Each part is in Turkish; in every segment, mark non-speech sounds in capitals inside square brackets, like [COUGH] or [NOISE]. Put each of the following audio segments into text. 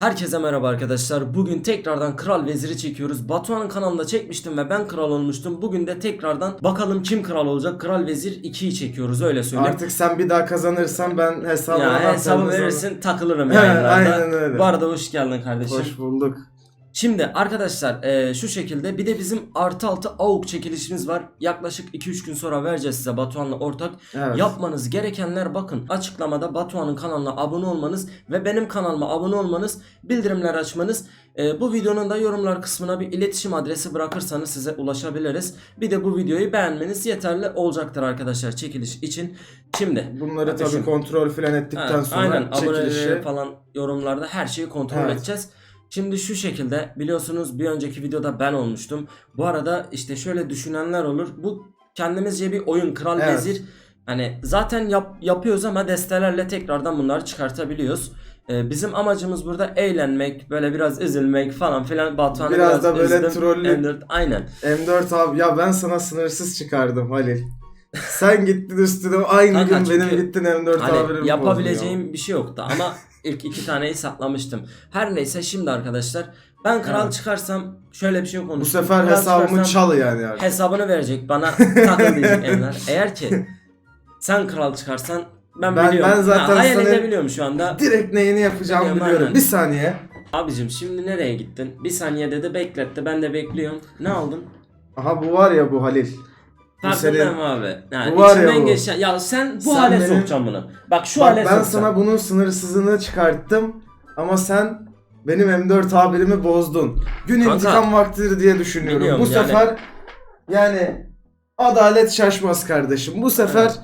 Herkese merhaba arkadaşlar. Bugün tekrardan Kral Veziri çekiyoruz. Batuhan'ın kanalında çekmiştim ve ben kral olmuştum. Bugün de tekrardan bakalım kim kral olacak. Kral Vezir 2'yi çekiyoruz öyle söyleyeyim. Artık sen bir daha kazanırsan ben hesabı ya hesabı verirsin takılırım [LAUGHS] yayınlarda. aynen öyle. Bu arada hoş geldin kardeşim. Hoş bulduk. Şimdi arkadaşlar e, şu şekilde bir de bizim artı altı AUK çekilişimiz var. Yaklaşık 2-3 gün sonra vereceğiz size Batuhan'la ortak. Evet. Yapmanız gerekenler bakın açıklamada Batuhan'ın kanalına abone olmanız ve benim kanalıma abone olmanız, bildirimler açmanız. E, bu videonun da yorumlar kısmına bir iletişim adresi bırakırsanız size ulaşabiliriz. Bir de bu videoyu beğenmeniz yeterli olacaktır arkadaşlar çekiliş için. Şimdi Bunları tabii kontrol filan ettikten Evet, sonra aynen çekilişi falan yorumlarda her şeyi kontrol Evet. edeceğiz. Şimdi şu şekilde biliyorsunuz bir önceki videoda ben olmuştum. Bu arada işte şöyle düşünenler olur. Bu kendimizce bir oyun Kral Evet. Vezir. Hani zaten yap, yapıyoruz ama destelerle tekrardan bunları çıkartabiliyoruz. Ee, bizim amacımız burada eğlenmek, böyle biraz üzülmek falan filan. Batuhan'ı Biraz biraz, da böyle trollü- M4 Aynen. M4 abi ya ben sana sınırsız çıkardım Halil. Sen gittin üstüne aynı Kanka gün benim gittin M4 Hani abimi yapabileceğim bir şey yoktu ama [LAUGHS] ilk iki taneyi saklamıştım. Her neyse şimdi arkadaşlar ben kral Evet. çıkarsam şöyle bir şey konuştum. Bu sefer Kral hesabımı çal yani artık. Hesabını verecek bana [LAUGHS] takıl diyecek Enver. Eğer ki sen kral çıkarsan ben, Ben- biliyorum. ben zaten ha, hayal edebiliyorum şu anda. Direkt neyini yapacağımı Biliyorum, biliyorum. aynen. Bir saniye. Abicim şimdi nereye gittin? Bir saniye dedi bekletti ben de bekliyorum. Ne aldın? Aha bu var ya bu Halil. Farkındayım senin- abi. Yani Bu var ya içinden bu. geçen ya sen bu Sen hale benim- bunu. Bak şu Bak hale ben sokacaksın. sana bunun sınırsızını çıkarttım ama sen benim M4 tabirimi bozdun. Gün Kanka, intikam vaktidir diye düşünüyorum. biliyorum Bu yani. sefer yani adalet şaşmaz kardeşim. Bu sefer Evet.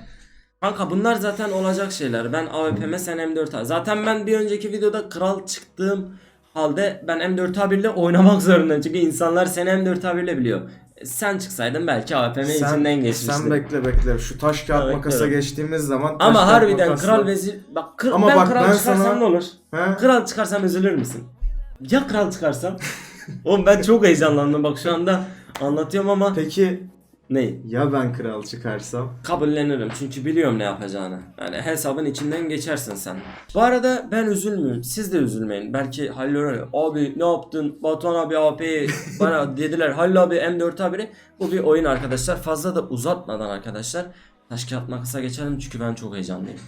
Kanka bunlar zaten olacak şeyler. Ben AWP'me sen M4 al. Zaten ben bir önceki videoda kral çıktığım halde ben M4 A1 ile oynamak [LAUGHS] zorundayım. Çünkü insanlar seni M4 A1 ile biliyor. Sen çıksaydın belki AWP'me içinden geçmiştin. sen bekle bekle. Şu taş kağıt Ha, makasa bekliyorum. geçtiğimiz zaman taş Ama harbiden makasla- kral vezir bak kır- Ama ben bak kral ben çıkarsam sana- ne olur? He? Kral çıkarsam üzülür müsün? Ya kral çıkarsam? Oğlum ben çok heyecanlandım bak şu anda anlatıyorum ama Peki ne? ya ben kral çıkarsam? Kabullenirim çünkü biliyorum ne yapacağını. Yani hesabın içinden geçersin sen. Bu arada ben üzülmüyorum. Siz de üzülmeyin. Belki Halil öyle. Abi ne yaptın? Batuhan abi AP'yi [LAUGHS] bana dediler. Halil abi M4 abi. Bu bir oyun arkadaşlar. Fazla da uzatmadan arkadaşlar. Taş kağıt makasa geçelim çünkü ben çok heyecanlıyım.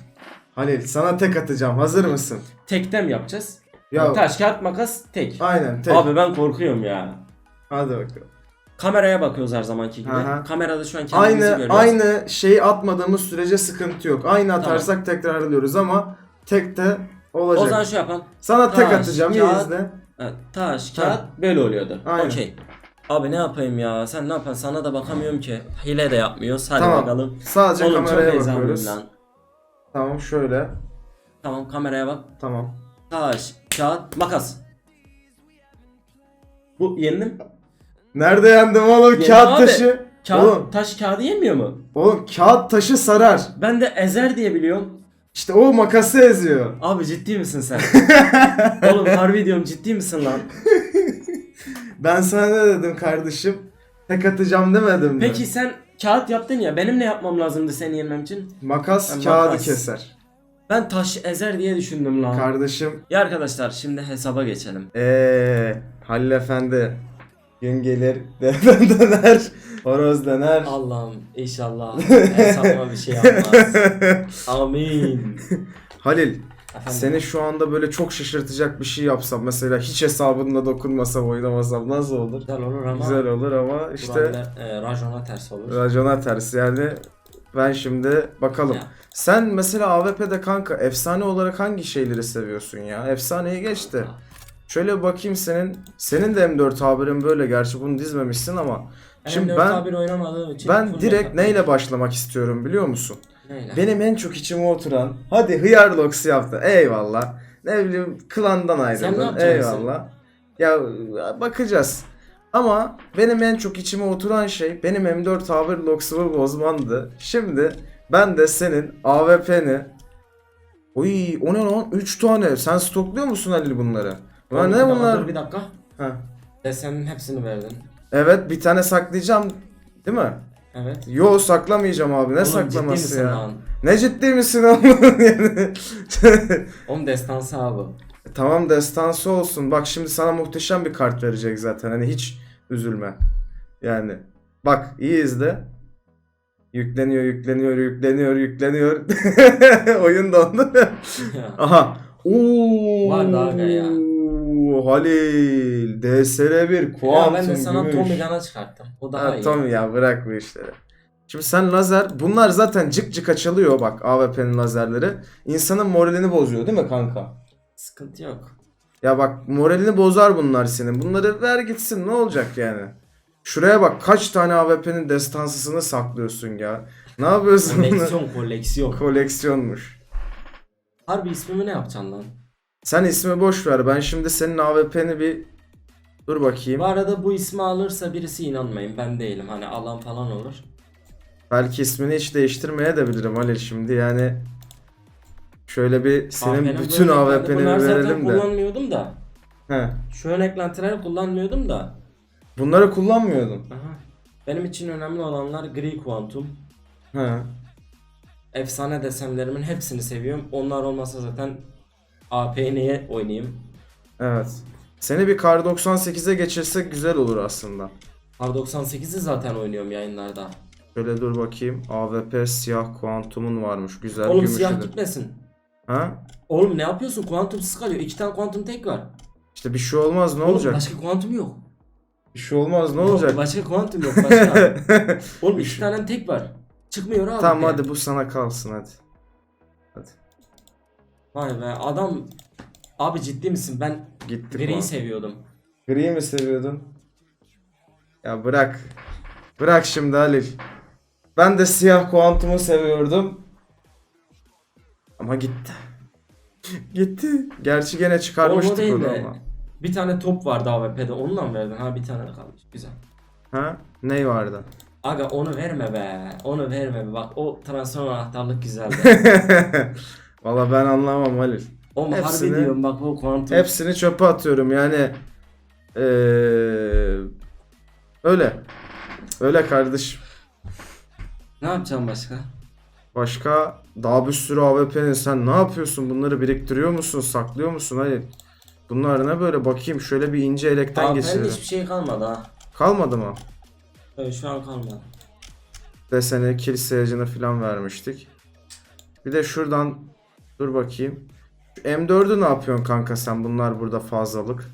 Halil sana tek atacağım. Hazır mısın? Tekte mi yapacağız? Ya Taş kağıt makas tek. aynen tek. Abi ben korkuyorum ya. Hadi bakalım. Kameraya bakıyoruz her zamanki gibi. Aha. Kamerada şu an kendimizi Aynı görüyoruz. aynı şeyi atmadığımız sürece sıkıntı yok. Aynı atarsak tekrar alıyoruz ama tek de olacak. O zaman şu yapalım. Sana tek Taş, atacağım kağıt, izle. Evet, taş, Ha. kağıt böyle oluyordu. Okey. Abi ne yapayım ya? Sen ne yapan? Sana da bakamıyorum ki. Hile de yapmıyoruz. Hadi Tamam. bakalım. Sadece Oğlum kameraya bakıyoruz. lan. Tamam şöyle. Tamam kameraya bak. Tamam. Taş, kağıt, makas. Bu yendim. Nerede yandım oğlum? Yedim kağıt abi. taşı. Kağıt, Oğlum, taş kağıdı yemiyor mu? oğlum kağıt taşı sarar. Ben de ezer diye biliyorum. İşte o makası eziyor. Abi ciddi misin sen? [LAUGHS] Oğlum harbi diyorum ciddi misin lan? [LAUGHS] Ben sana ne dedim kardeşim? Tek atacağım demedim mi? Peki sen kağıt yaptın ya benim ne yapmam lazımdı seni yenmem için? Makas Ben kağıdı makas. keser. Ben taş ezer diye düşündüm lan. Kardeşim. ya arkadaşlar şimdi hesaba geçelim. Eee Halil Efendi. Gün gelir [LAUGHS] devran döner. Horoz döner. Allah'ım inşallah [LAUGHS] hesabıma bir şey yapmaz. Amin. Halil Efendim? seni şu anda böyle çok şaşırtacak bir şey yapsam mesela hiç hesabında dokunmasam oynamasam nasıl olur? Güzel olur ama Güzel olur ama işte e, rajona ters olur. racona ters yani ben şimdi bakalım. Ya. Sen mesela AWP'de kanka efsane olarak hangi şeyleri seviyorsun ya? Efsaneyi geçti. Şöyle bakayım senin. Senin de M4 haberin böyle gerçi bunu dizmemişsin ama. Şimdi Şimdi ben ben bir oynamadığım için ben full direkt neyle başlamak istiyorum biliyor musun? Neyle? Benim en çok içime oturan hadi Hıyarlox yaptı. Eyvallah. Ne bileyim klandan ayrıldın. yapacaksın? Eyvallah. Ya bakacağız. Ama benim en çok içime oturan şey benim M4 tabir Lox'umu bozmandı. Şimdi ben de senin AWP'ni Oy o ne lan? 3 tane. Sen stokluyor musun Halil bunları? Oğlum, Lan bir ne bunlar? Dur bir dakika. Ha. Desenin hepsini verdin. Evet bir tane saklayacağım. Değil mi? Evet. Yo saklamayacağım abi. Ne Oğlum, ciddi saklaması misin ya? lan? Ne ciddi misin oğlum? yani? [LAUGHS] Oğlum destansı abi. tamam destansı olsun. Bak şimdi sana muhteşem bir kart verecek zaten. Hani hiç üzülme. Yani bak iyi izle. Yükleniyor, yükleniyor, yükleniyor, yükleniyor. [LAUGHS] Oyun dondu. [LAUGHS] Aha. Oo. Var da aga ya. Halil. DSR1 ya kuantum ben de sana gümüş. Tommy Gun'a çıkarttım. O daha Ha, iyi. tamam ya bırak bu işleri. Şimdi sen lazer bunlar zaten cık cık açılıyor bak AWP'nin lazerleri. İnsanın moralini bozuyor değil mi kanka? Sıkıntı yok. Ya bak moralini bozar bunlar senin. Bunları ver gitsin ne olacak yani? Şuraya bak kaç tane AWP'nin destansısını saklıyorsun ya. Ne yapıyorsun? Koleksiyon [LAUGHS] koleksiyon. Koleksiyonmuş. Harbi ismimi ne yapacaksın lan? Sen ismi boş ver. Ben şimdi senin AWP'ni bir dur bakayım. Bu arada bu ismi alırsa birisi inanmayın ben değilim. Hani alan falan olur. Belki ismini hiç değiştirmeye de bilirim Halil şimdi yani. Şöyle bir senin AWP'nin bütün böyle- AWP'ni Bunlar zaten verelim de. kullanmıyordum da. He. Şu ön eklentileri kullanmıyordum da. Bunları kullanmıyordun. Aha. Benim için önemli olanlar gri kuantum. He. Efsane desenlerimin hepsini seviyorum. Onlar olmasa zaten AP'ye oynayayım. Evet. Seni bir Kar 98'e geçirsek güzel olur aslında. R98'i zaten oynuyorum yayınlarda. Şöyle dur bakayım. AWP siyah kuantumun varmış. Güzel Oğlum gümüşü siyah gitmesin. Ha? Oğlum ne yapıyorsun? Kuantumsuz kalıyor. İki tane kuantum tek var. İşte bir şey olmaz ne Oğlum olacak? Başka kuantum yok. Bir şey olmaz ne Yok, olacak? Başka kuantum yok başka. [LAUGHS] Oğlum iki tane tek var. Çıkmıyor abi. tamam hadi bu sana kalsın. Hadi. Vay be adam. Abi ciddi misin? Ben Gittik griyi kuantum. seviyordum. Gri mi seviyordun? Ya bırak. Bırak şimdi Halil. Ben de siyah kuantumu seviyordum. Ama gitti. [LAUGHS] gitti. Gerçi gene Oğlum çıkarmıştık değil onu de. ama. Bir tane top vardı AWP'de. Onunla mı verdin? Ha bir tane kalmış. Güzel. Ha? Ney vardı? Aga onu verme be. Onu verme be. Bak o transfer anahtarlık güzeldi. [LAUGHS] Valla ben anlamam Halil. Oğlum Hepsini- harbi diyorum bak o kuantum. Hepsini çöpe atıyorum yani. Ee, öyle. Öyle kardeşim. Ne yapacağım başka? Başka daha bir sürü AWP'nin sen ne yapıyorsun? Bunları biriktiriyor musun? Saklıyor musun? Hayır. Bunlar ne böyle bakayım şöyle bir ince elekten AWP'nin geçirelim. hiçbir şey kalmadı ha. Kalmadı mı? Evet, şu an kalmadı. Desene kill sayacını falan vermiştik. Bir de şuradan dur bakayım. Şu M4'ü ne yapıyorsun kanka sen? Bunlar burada fazlalık.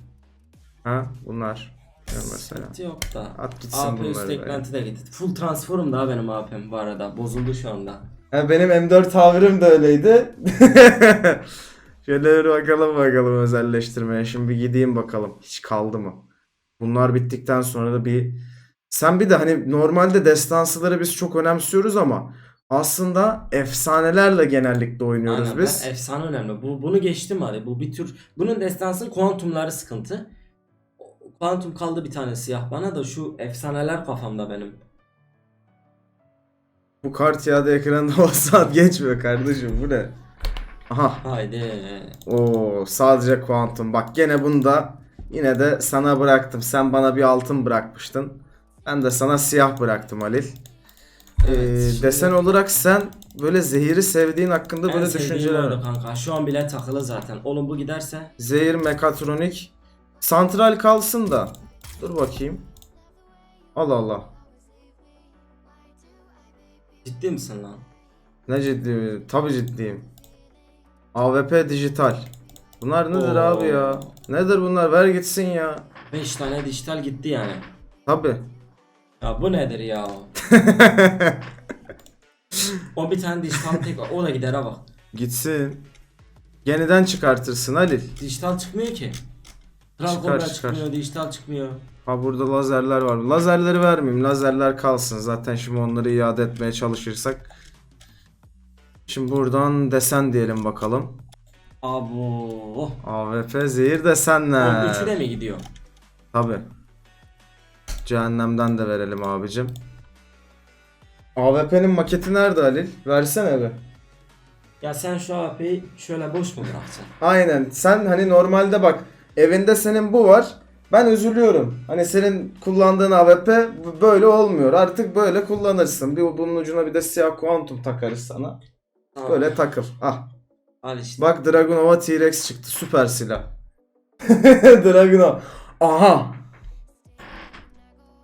Ha? Bunlar. Mesela. Sıkıntı yok da. At gitsin AP bunları üst eklenti de gitti. Full transform daha benim AP'm bu arada. Bozuldu şu anda. Ha, benim M4 tavirim de öyleydi. [LAUGHS] Şöyle bir bakalım bakalım özelleştirmeye. Şimdi bir gideyim bakalım. Hiç kaldı mı? Bunlar bittikten sonra da bir... Sen bir de hani normalde destansıları biz çok önemsiyoruz ama aslında efsanelerle genellikle oynuyoruz Aynen, biz. ben efsane önemli. Bu, bunu geçtim hadi. Bu bir tür. Bunun destansının kuantumları sıkıntı. Kuantum kaldı bir tane siyah. Bana da şu efsaneler kafamda benim. Bu kart yağda ekranda [LAUGHS] o saat geçmiyor kardeşim bu ne? Aha. Haydi. Oo sadece kuantum. Bak gene bunda yine de sana bıraktım. Sen bana bir altın bırakmıştın. Ben de sana siyah bıraktım Halil. Evet, Ee, şimdi- desen olarak sen böyle zehiri sevdiğin hakkında En böyle sevdiğim düşünceler oydu var. kanka. Şu an bile takılı zaten. Oğlum bu giderse Zehir mekatronik. Santral kalsın da. Dur bakayım. Allah Allah. ciddi misin lan? Ne ciddi? Tabii ciddiyim. AWP dijital. Bunlar nedir Oo. abi ya? Nedir bunlar? Ver gitsin ya. 5 tane dijital gitti yani. Tabii. Ya bu nedir ya? [LAUGHS] o bir tane dijital tek var. O da gider ha bak. Gitsin. Yeniden çıkartırsın Halil. Dijital çıkmıyor ki. Kral Çıkar, çıkar. çıkmıyor, dijital çıkmıyor. Ha burada lazerler var. Lazerleri vermeyeyim. Lazerler kalsın. Zaten şimdi onları iade etmeye çalışırsak. Şimdi buradan desen diyelim bakalım. Abo. AWP zehir desenler. Oğlum üçü de mi gidiyor? Tabi. Cehennemden de verelim abicim. AWP'nin maketi nerede Halil? Versene bir. Ya sen şu AP'yi şöyle boş mu bırakacaksın? Aynen. Sen hani normalde bak evinde senin bu var. Ben üzülüyorum. Hani senin kullandığın AWP böyle olmuyor. Artık böyle kullanırsın. Bir bunun ucuna bir de siyah kuantum takarız sana. Tamam. Böyle takıl. Ah. Al işte. Bak Dragunova T-Rex çıktı. Süper silah. [LAUGHS] Dragunov. Aha.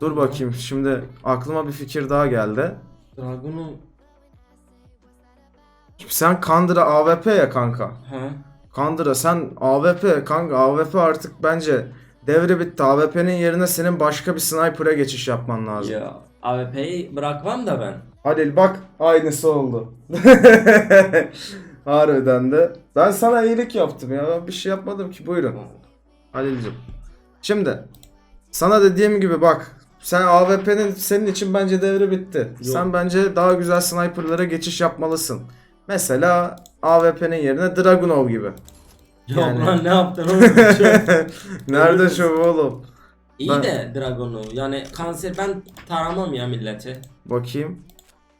Dur bakayım. Şimdi aklıma bir fikir daha geldi. Dragon'u sen Kandıra AWP ya kanka. ha. Kandıra sen AWP kanka AWP artık bence devre bitti. AWP'nin yerine senin başka bir sniper'a geçiş yapman lazım. Ya AWP'yi bırakmam da ben. Halil bak aynısı oldu. [LAUGHS] Harbiden de. Ben sana iyilik yaptım ya. Ben bir şey yapmadım ki. Buyurun. Halil'cim. Şimdi sana dediğim gibi bak sen AWP'nin senin için bence devre bitti. Yok. Sen bence daha güzel sniper'lara geçiş yapmalısın. Mesela AWP'nin yerine Dragunov gibi. Yok Yani- lan ne yaptın oğlum? [LAUGHS] Nerede şu oğlum? İyi Ben- de Dragon'u yani kanser ben taramam ya milleti. Bakayım.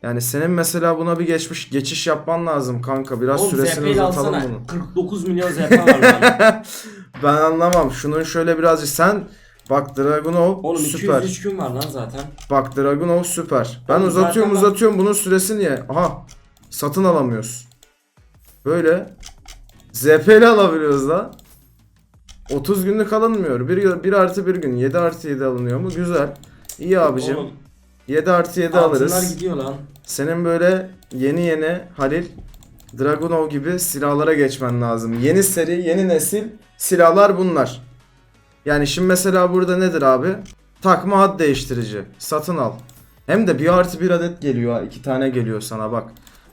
Yani senin mesela buna bir geçmiş geçiş yapman lazım kanka. Biraz Oğlum süresini ZP'yi uzatalım alsana. bunu. 49 milyon ZP var lan. [LAUGHS] ben anlamam. Şunun şöyle birazcık sen bak Dragunov Oğlum süper. 203 gün var lan zaten. Bak Dragunov süper. Ben Oğlum uzatıyorum zaten uzatıyorum bunun süresi niye? Aha. Satın alamıyoruz. Böyle. ZP'li alabiliyoruz da. 30 günlük alınmıyor. 1, 1 artı 1 gün. 7 artı 7 alınıyor mu? Güzel. İyi abicim. Oğlum 7 artı 7 altınlar alırız. gidiyor lan. Senin böyle yeni yeni Halil Dragunov gibi silahlara geçmen lazım. Yeni seri, yeni nesil silahlar bunlar. Yani şimdi mesela burada nedir abi? Takma hat değiştirici. Satın al. Hem de bir artı bir adet geliyor ha. iki tane geliyor sana bak.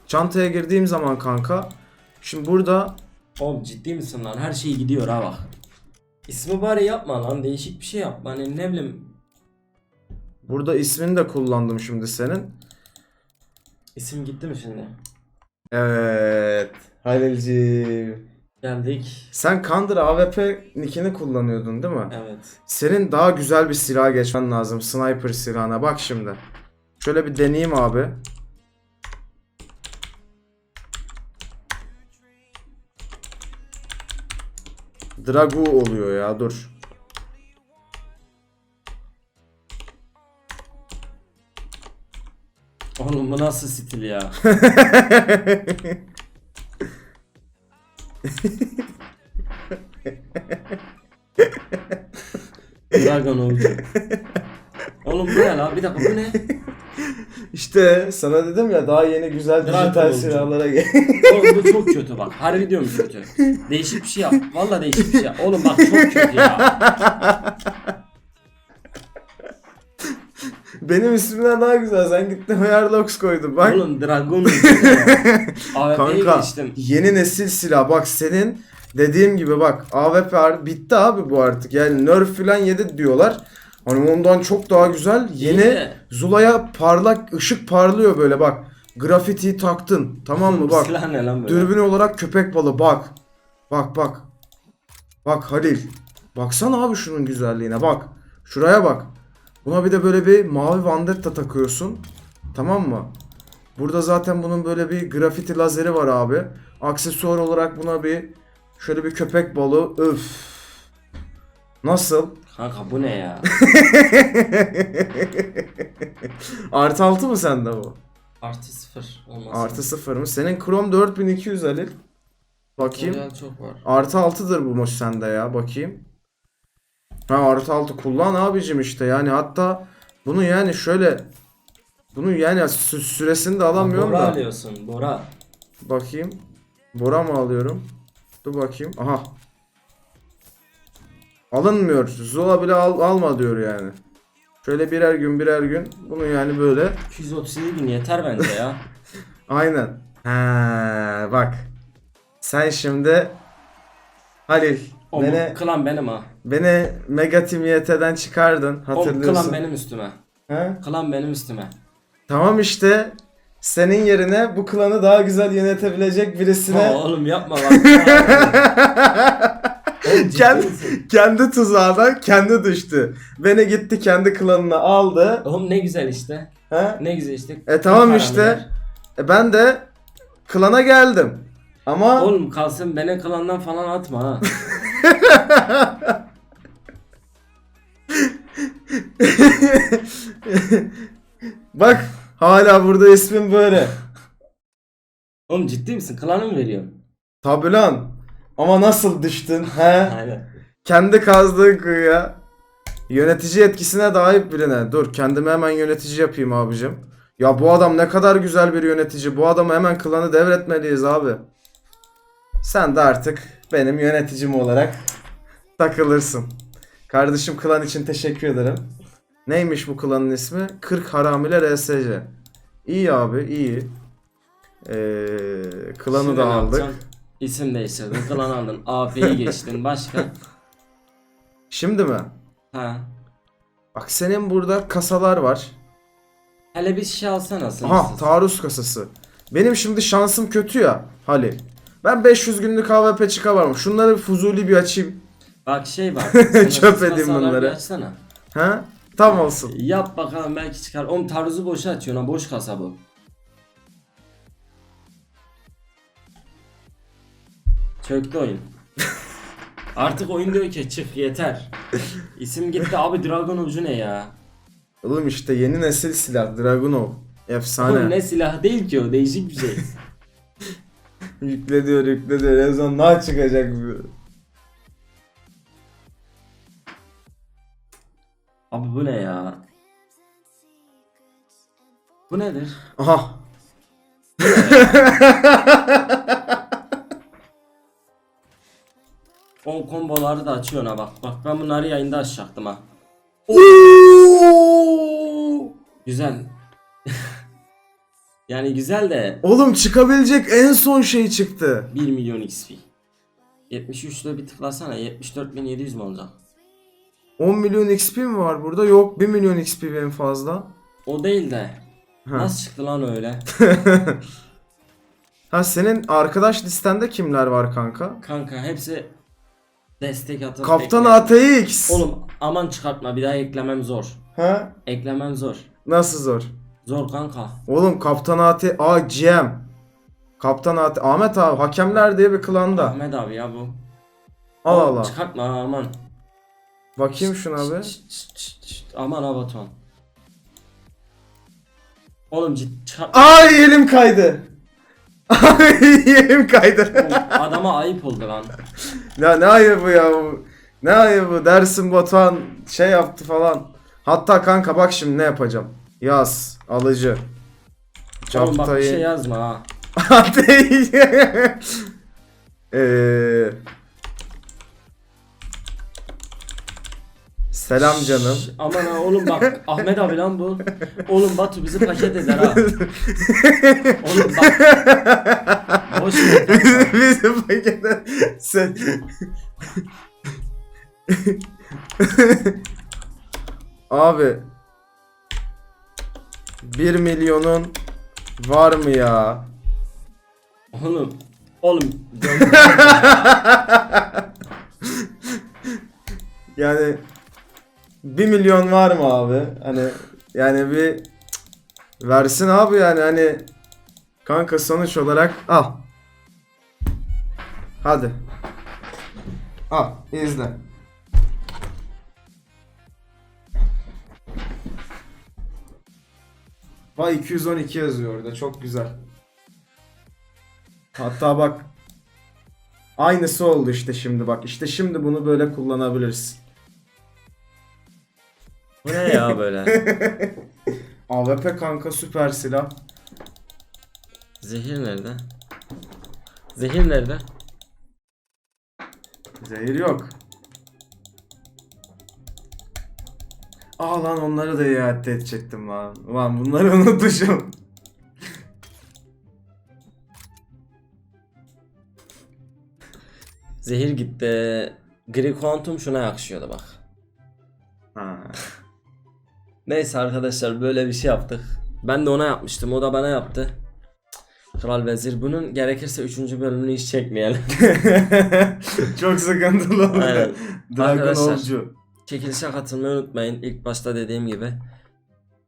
Çantaya girdiğim zaman kanka. Şimdi burada Oğlum ciddi misin lan? Her şey gidiyor ha bak. İsmi bari yapma lan. Değişik bir şey yap. Hani ne bileyim. burada ismini de kullandım şimdi senin. İsim gitti mi şimdi? Evet. Halilciğim. Geldik. Sen Kandır AWP nickini kullanıyordun değil mi? Evet. Senin daha güzel bir silah geçmen lazım. Sniper silahına. Bak şimdi. Şöyle bir deneyeyim abi. Dragu oluyor ya dur. Oğlum bu nasıl stil ya? [LAUGHS] Dragon Ovcu. Oğlum bu ne lan? Bir dakika bu ne? işte sana dedim ya daha yeni güzel Dragu dijital olacak. silahlara gel. Oğlum bu çok kötü bak. Harbi diyorum kötü. Değişik bir şey yap. Valla değişik bir şey yap. Oğlum bak çok kötü ya. Benim ismimden daha güzel. Sen gittin Hayarlox koydun. Bak. Oğlum Dragon [LAUGHS] Kanka geçtim. yeni nesil silah bak senin dediğim gibi bak AWP bitti abi bu artık yani nerf falan yedi diyorlar. Hani ondan çok daha güzel yeni. Zula'ya parlak ışık parlıyor böyle bak grafiti taktın tamam mı [LAUGHS] bak Silah ne lan böyle? dürbün olarak köpek balı bak bak bak bak Halil baksana abi şunun güzelliğine bak şuraya bak buna bir de böyle bir mavi vandetta takıyorsun tamam mı? Burada zaten bunun böyle bir grafiti lazeri var abi. Aksesuar olarak buna bir şöyle bir köpek balığı. Öf. Nasıl? Kanka bu ne ya? [LAUGHS] Artı 6 mı sende bu? Artı sıfır olmaz. Artı 0 mı? Senin Chrome 4200 Halil. Bakayım. Tutorial çok var. Artı 6'dır bu sende ya. Bakayım. Ha artı 6 kullan abicim işte yani hatta bunu yani şöyle bunu yani sü- süresini de alamıyorum Bora da. alıyorsun Bora. Bakayım. Bora mı alıyorum? Dur bakayım. Aha. Alınmıyor. Zola bile al, alma diyor yani. Şöyle birer gün birer gün. Bunu yani böyle. 237 gün yeter bence ya. [LAUGHS] Aynen. Ha bak. Sen şimdi Halil O beni, klan benim ha. beni Mega Team YT'den çıkardın O hatırlıyorsun. klan benim üstüme. Ha? Klan benim üstüme. Tamam işte senin yerine bu klanı daha güzel yönetebilecek birisine Ha, oğlum yapma bak. [LAUGHS] Oğlum Kendi- kendi tuzağına kendi düştü. Beni gitti kendi klanına aldı. Oğlum ne güzel işte. Ha? Ne güzel işte. E tamam işte. E ben de klana geldim. Ama Oğlum kalsın beni klandan falan atma ha. [LAUGHS] bak hala burada ismim böyle. Oğlum ciddi misin? Klanı mı veriyorsun? Tabi lan. Ama nasıl düştün he? Aynen. Kendi kazdığın kuyuya. Yönetici etkisine dahil birine. Dur kendime hemen yönetici yapayım abicim. Ya bu adam ne kadar güzel bir yönetici. Bu adama hemen klanı devretmeliyiz abi. Sen de artık benim yöneticim olarak takılırsın. Kardeşim klan için teşekkür ederim. Neymiş bu klanın ismi? 40 Haramiler RSC. İyi abi iyi. Ee, klanı Şimdi da ne aldık. yapacaksın? İsim değiştirdin, klan aldın, AP'yi geçtin, başka? Şimdi mi? Ha. Bak senin burada kasalar var. Hele bir şey alsana Aha sınırsız. taarruz kasası. Benim şimdi şansım kötü ya Halil. Ben 500 günlük AWP çıkamam. Şunları bir fuzuli bir açayım. Bak şey var. [LAUGHS] Çöp kasalar bunları. Açsana. Ha? Tam olsun. Yap bakalım belki çıkar. Oğlum taarruzu boşa açıyorsun ha boş kasa bu. Çöktü oyun. [LAUGHS] Artık oyun diyor ki çık yeter. İsim gitti abi Dragon ucu ne ya? Oğlum işte yeni nesil silah Dragunov. Efsane. Oğlum ne silahı değil ki o değişik bir şey. [LAUGHS] Yükle diyor yükle diyor. En son ne çıkacak bu? Abi bu ne ya? Bu nedir? Aha. [LAUGHS] O komboları da açıyorsun ha bak. Bak ben bunları yayında açacaktım ha. Oo! Güzel. Yani güzel de Oğlum çıkabilecek en son şey çıktı. 1 milyon XP. 73'le bir tıklasana 74.700 mi olacak? 10 milyon XP mi var burada? Yok 1 milyon XP en fazla. O değil de. Ha. Nasıl çıktı lan öyle? [LAUGHS] Ha senin arkadaş listende kimler var kanka? Kanka hepsi destek atıp Kaptan ekle- ATX. Oğlum aman çıkartma bir daha eklemem zor. Ha? Eklemem zor. Nasıl zor? Zor kanka. Oğlum Kaptan AT Aa GM. Kaptan AT Ahmet abi hakemler diye bir klanda. Ahmet abi ya bu. Al Oğlum Allah. Çıkartma aman. Bakayım şuna şşt. Aman Batuhan. Oğlum cid çıkartma. Ay elim kaydı. Ay elim kaydı. Oğlum, Adama ayıp oldu lan. ya ne ayıbı ya bu. Ne ayıbı dersin Batuhan şey yaptı falan. Hatta kanka bak şimdi ne yapacağım. Yaz alıcı. Oğlum bak bir şey yazma ha. [LAUGHS] Eee Selam canım. Şş, Aman ha oğlum bak Ahmet abi lan bu. Oğlum Batu bizi paket eder ha. Oğlum bak. Boş ver [LAUGHS] kanka. Bizim pakete sen [LAUGHS] Abi 1 milyonun var mı ya? Oğlum. Oğlum. [LAUGHS] Yani 1 milyon var mı abi? Hani yani bir cık, versin abi yani hani kanka sonuç olarak al. Hadi. Al izle. Vay 212 yazıyor orada çok güzel. Hatta bak aynısı oldu işte şimdi bak işte şimdi bunu böyle kullanabiliriz. Bu ne ya böyle? [LAUGHS] AWP kanka süper silah. Zehir nerede? Zehir nerede? Zehir yok. Aa lan onları da iade edecektim lan. Ulan bunları [LAUGHS] unutmuşum. Zehir gitti. Gri Quantum şuna yakışıyordu bak. Ha. Neyse arkadaşlar böyle bir şey yaptık. Ben de ona yapmıştım. O da bana yaptı. Kral Vezir. Bunun gerekirse 3. bölümünü hiç çekmeyelim. [LAUGHS] Çok sıkıntılı oldu. Aynen. Dragon Arkadaşlar. Çekilişe katılmayı unutmayın. İlk başta dediğim gibi.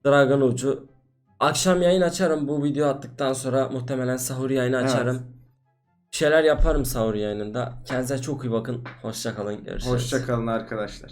Dragon Ucu. Akşam yayın açarım bu video attıktan sonra muhtemelen sahur yayını Evet. açarım. Bir şeyler yaparım sahur yayınında. Kendinize çok iyi bakın. Hoşça kalın. Görüşürüz. Hoşçakalın arkadaşlar.